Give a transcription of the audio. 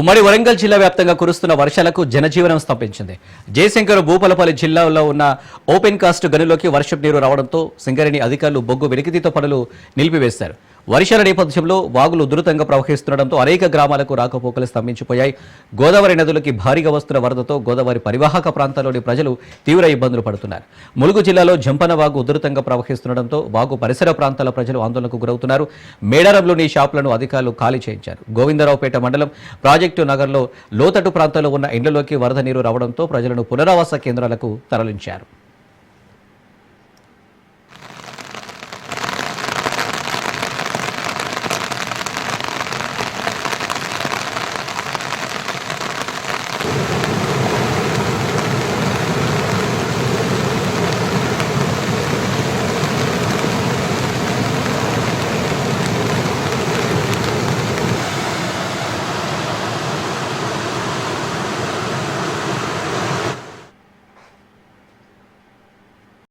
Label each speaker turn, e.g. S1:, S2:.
S1: ఉమ్మడి వరంగల్ జిల్లా వ్యాప్తంగా కురుస్తున్న వర్షాలకు జనజీవనం స్తంభించింది. జయశంకర్ భూపలపల్లి జిల్లాలో ఉన్న ఓపెన్ కాస్ట్ గనిలోకి వర్షపు నీరు రావడంతో సింగరేణి అధికారులు బొగ్గు వెలికితీత పనులు నిలిపివేశారు. వర్షాల నేపథ్యంలో వాగులు ఉధృతంగా ప్రవహిస్తుండటంతో అనేక గ్రామాలకు రాకపోకలు స్తంభించిపోయాయి. గోదావరి నదులకి భారీగా వస్తున్న వరదతో గోదావరి పరివాహక ప్రాంతాల్లోని ప్రజలు తీవ్ర ఇబ్బందులు పడుతున్నారు. ములుగు జిల్లాలో జంపన వాగు ఉధృతంగా ప్రవహిస్తుండటంతో వాగు పరిసర ప్రాంతాల ప్రజలు ఆందోళనకు గురవుతున్నారు. మేడారంలోని షాపులను అధికారులు ఖాళీ చేయించారు. గోవిందరావుపేట మండలం ప్రాజెక్టు నగర్లో లోతట్టు ప్రాంతాల్లో ఉన్న ఇండ్లలోకి వరద నీరు రావడంతో ప్రజలను పునరావాస కేంద్రాలకు తరలించారు.